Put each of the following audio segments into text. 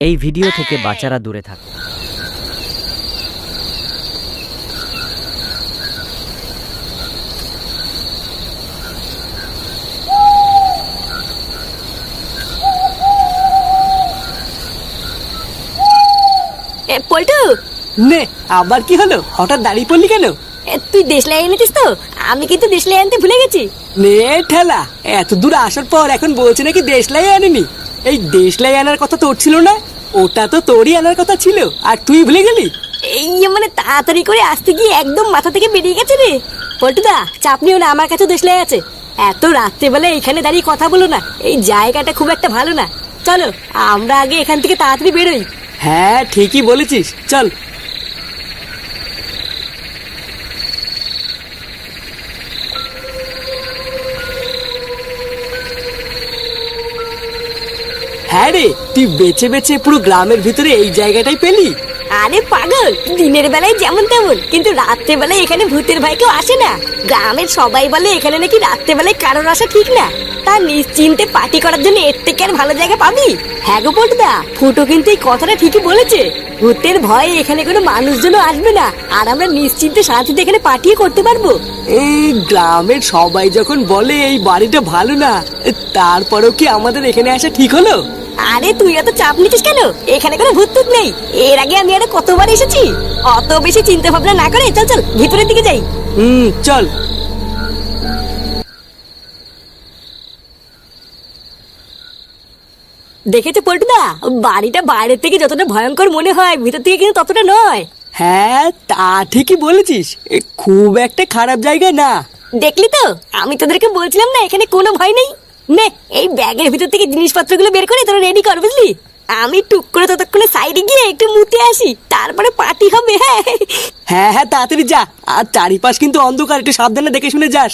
এই ভিডিও থেকে বাচ্চারা দূরে থাক। এ পল্টু! নে আবার কি হলো? হঠাৎ দাঁড়িয়ে পড়লি কেন? এ, তুই দেশলাই এনেছিস তো? আমি কিন্তু দেশলাই আনতে ভুলে গেছি। নে ঠেলা এত দূর আসার পর এখন বলছে নাকি দেশলাই আনেনি? এই দেশলাই আনার কথা তোর ছিল না। ওটা তো তোরই আনার কথা ছিল আর তুই ভুলে গেলি? এই মানে তাড়াতাড়ি করে আসতে গিয়ে একদম মাথা থেকে বেরিয়ে গেছে রে। পল্টুদা চাপ নিও না আমার কাছে দেশলাই আছে। এত রাত্রেবেলা এখানে দাঁড়িয়ে কথা বলো না এই জায়গাটা খুব একটা ভালো না। চলো আমরা আগে এখান থেকে তাড়াতাড়ি বেরোই। হ্যাঁ ঠিকই বলেছিস। চল। হ্যাঁ রে তুই বেছে বেছে পুরো গ্রামের ভিতরে এই জায়গাটাই পেলি। আরে পাগল, দিনের বেলায় যেমন তেমন, কিন্তু রাত্রে বেলায় এখানে ভূতের ভয় কেউ আসে না। গ্রামের সবাই বলে এখানে নাকি রাত্রে বেলায় কারোর আসা ঠিক না। তা নিশ্চিন্তে পার্টি করার জন্য এর থেকে আর ভালো জায়গা পাবি? হ্যাঁ গো পটদা ফুটো কিন্তু এই কথাটা ঠিকই বলেছে। ভূতের ভয়ে এখানে কোনো মানুষজনও আসবে না, আর আমরা নিশ্চিন্তে শান্তিতে এখানে পার্টি করতে পারব। এই গ্রামের সবাই যখন বলে এই বাড়িটা ভালো না, তারপরেও কি আমাদের এখানে আসা ঠিক হলো? আরে তুই এত চাপ নিচ্ছিস কেন? এখানে কোনো ভূত টুত নেই। এর আগে আমি আরে কতবার এসেছি। অত বেশি চিন্তা ভাবনা না করে চল চল ভিতরের দিকে যাই। হুম চল। দেখেছ পল্টুদা? বাড়িটা বাইরে থেকে যতটা ভয়ঙ্কর মনে হয় ভিতর থেকে কিন্তু ততটা নয়। হ্যাঁ তা ঠিকই বলেছিস। খুব একটা খারাপ জায়গা না। দেখলি তো? আমি তোদেরকে বলছিলাম না এখানে কোনো ভয় নেই। নে, এই ব্যাগের ভিতর থেকে জিনিসপত্রগুলো বের করে তোরা রেডি কর, বুঝলি? আমি টুক করে ততক্ষণে সাইডে গিয়ে একটু মুতে আসি, তারপরে পার্টি হবে হ্যাঁ। হ্যাঁ হ্যাঁ তাড়াতাড়ি যা। আর চারিপাশ কিন্তু অন্ধকার, একটু সাবধানে দেখে শুনে যাস।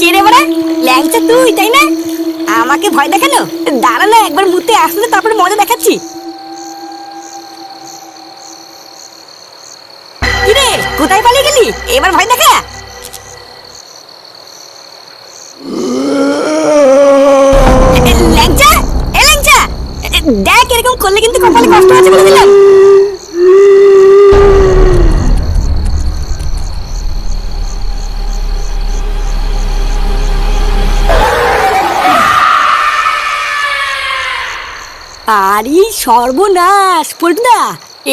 কে রে বড়া? ল্যাংচা তুই, তাই না? আমাকে ভয় দেখানো দাঁড়া না একবার মুতে, আসলে তারপরে মজা দেখাচ্ছি। কিরে, কোথায় পালিয়ে গেলি? এবার ভয় দেখা? আরে সর্বনাশ পল্টুদা।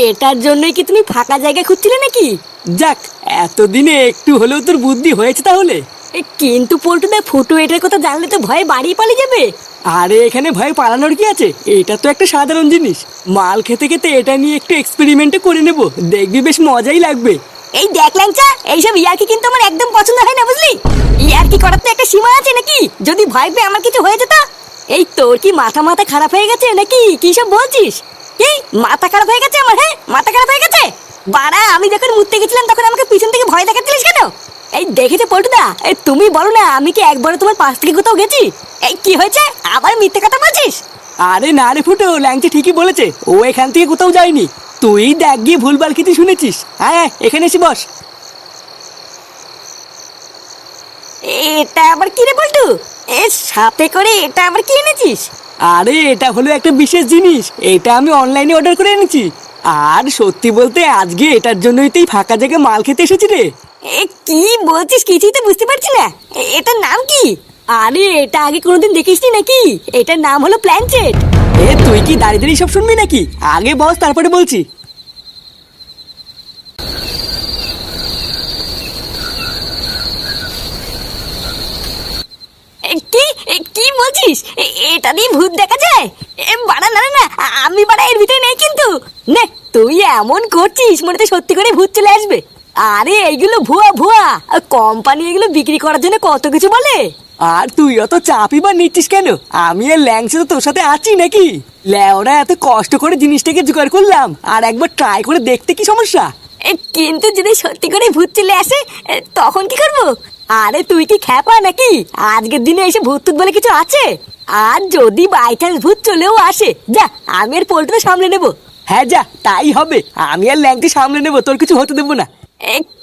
এটার জন্যই কি তুমি ফাঁকা জায়গা খুঁজছিলে নাকি? যাক এতদিনে একটু হলেও তোর বুদ্ধি হয়েছে তাহলে। এ, কিন্তু পল্টুদা ফুটো এটার কথা জানলে তো ভয়ে বাড়িয়ে পালিয়ে যাবে। আরে এখানে ভয় পালানোর কি আছে? এটা তো একটা সাধারণ জিনিস। মাল খেতে খেতে এটা নিয়ে একটু এক্সপেরিমেন্ট করে নেব। দেখবি বেশ মজাই লাগবে। এই দেখ ল্যাংচা এইসব ইয়ার্কি কিন্তু আমার একদম পছন্দ হয় না বুঝলি? ইয়ার্কি করার তো একটা সীমা আছে নাকি? যদি ভয় পেয়ে আমার কিছু হয়ে যেত এই তোর কি মাথা মাথা খারাপ হয়ে গেছে নাকি? কি সব বলছিস? কি? মাথা খারাপ হয়ে গেছে আমার হ্যাঁ? মাথা খারাপ হয়ে গেছে? বাড়া আমি যখন মুততে গেছিলাম তখন আমাকে পিছন থেকে ভয় দেখাচ্ছিলিস কেন? এই দেখেছে পল্টুদা এই তুমি বলো না আমি কি একবারও তোমার পাশ থেকে কোথাও গেছি? এই কি হয়েছে? আবার মিথ্যে কথা বলছিস? আরে না রে ফুটো ল্যাংচে ঠিকই বলেছে ও এখান থেকে কোথাও যায়নি। তুই দেখ গিয়ে ভুলভাল কিছু শুনেছিস। হ্যাঁ হ্যাঁ, এখানে এসে বস। এটা আবার কি রে বল্টু? এর সাথে করে এটা আবার কি এনেছিস? আরে এটা হলো একটা বিশেষ জিনিস। এটা আমি অনলাইনে অর্ডার করে এনেছি। আর সত্যি বলতে আজকে এটার জন্যই তুই ফাঁকা জায়গায় মাল খেতে এসেছি রে। এ কি বলছিস? কিছুই তো বুঝতে পারছি না। এ- এটার নাম কি? আরে এটা আগে কোনোদিন দেখিসনি নাকি? এটার নাম হলো প্ল্যানচেট এ তুই কি দাঁড়িয়ে দাঁড়িয়ে সব শুনবি নাকি? আগে বস তারপরে বলছি। কি? কি বলছিস? এটা দিয়ে ভূত দেখা যায়? বাড়া না না, আমি বাড়া এর ভিতরে নেই কিন্তু। নে তুই এমন করছিস মনে তো সত্যি করে ভূত চলে আসবে। আরে এইগুলো ভুয়া ভুয়া। কোম্পানি এগুলো বিক্রি করার জন্য কত কিছু বলে? আর তুই অত চাপই বা নিচ্ছিস কেন? আমি আর ল্যাংসে তো তোর সাথে আছি নাকি? ল্যাওরা এত কষ্ট করে জিনিসটাকে জোগাড় করলাম আর একবার ট্রাই করে দেখতে কি সমস্যা? কিন্তু যদি সত্যি করে ভূত চলে আসে তখন কি করব? আরে তুই কি খ্যাপা নাকি? আজকের দিনে এসে ভূত টুত বলে কিছু আছে? আর যদি বাই চান্স ভূত চলেও আসে যা আমি আর পোল্ট্রি সামলে নেব। হ্যাঁ যা তাই হবে। আমি আর ল্যাংকে সামলে নেব তোর কিছু হতে দেবো না।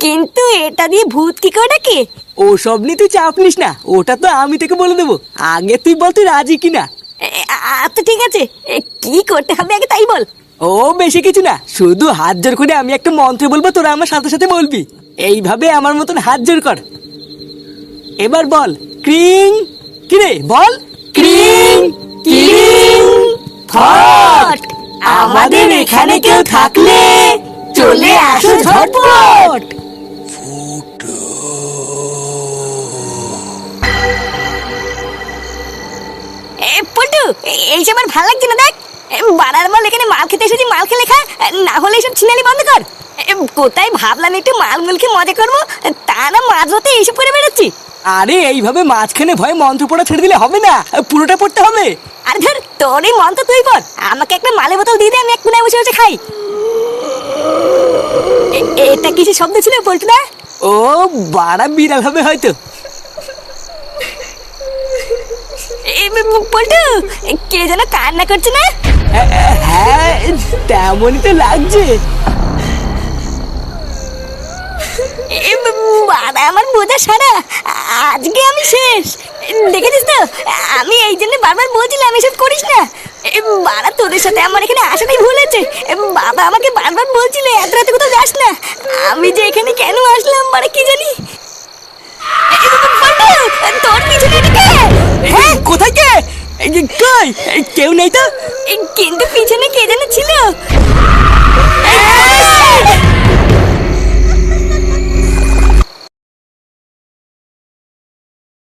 কিন্তু এটা দিয়ে ভূত কি করে ডাকে ও সব নিয়ে তুই চাপ নিস না ওটা তো আমি তোকে বলে দেবো। আগে তুই বল তুই রাজি কিনা? আচ্ছা ঠিক আছে। এ, কি করতে হবে আগে তাই বল। ও বেশি কিছু না শুধু হাত জোর করে আমি একটা মন্ত্র বলব তোরা আমার সাথে সাথে বলবি। এইভাবে আমার মতন হাত জোর কর। এবার বল ক্রিং কিরে বল। ক্রিং ক্রিং ফট। আমাদের এখানে কেউ থাকলে চলে আসো ঝটপট। এ পল্টু এ- এইসব আর ভালো লাগছে না দেখ। এ, বাড়ার মাল এখানে মাল খেতে এসেছি মাল খেলে খা। না হলে এইসব ছিনালি বন্ধ কর। কোথায় ভাবলাম একটু মাল মুল খেয়ে মজা করব? তা না মাঝ রাতে এইসব করে বেরোচ্ছি আরে এইভাবে মাঝখানে ভয়ে মন্ত্র পড়া ছেড়ে দিলে হবে না। পুরোটা পড়তে হবে। আর ধর তোর এই মন তো তুই কর আমাকে একটা মালের বোতল দিয়ে দে আমি এক কোনায় বসে বসে খাই। এটা কিছু শব্দ ছিল পল্টু না? ও বাড়া বিড়াল হবে হয়তো। পল্টু কে যেন কান্না করছে না? হ্যাঁ তেমনই তো লাগছে। আমার বোঝা সারা। আজকে আমি শেষ। দেখেছিস তো? আমি এই জন্য বারবার বলছিলাম এসব করিস না। বাবা তোদের সাথে আমার এখানে আসাটাই ভুল হয়েছে বাবা আমাকে বারবার বলছিল এত রাতে কোথাও যাস না। আমি যে এখানে কেন আসলাম মানে কি জানি? তোর পিছনে হ্যাঁ? কোথায় কে? কই? কেউ নেই তো? কিন্তু পিছনে কে যেন ছিল? হ্যাঁ?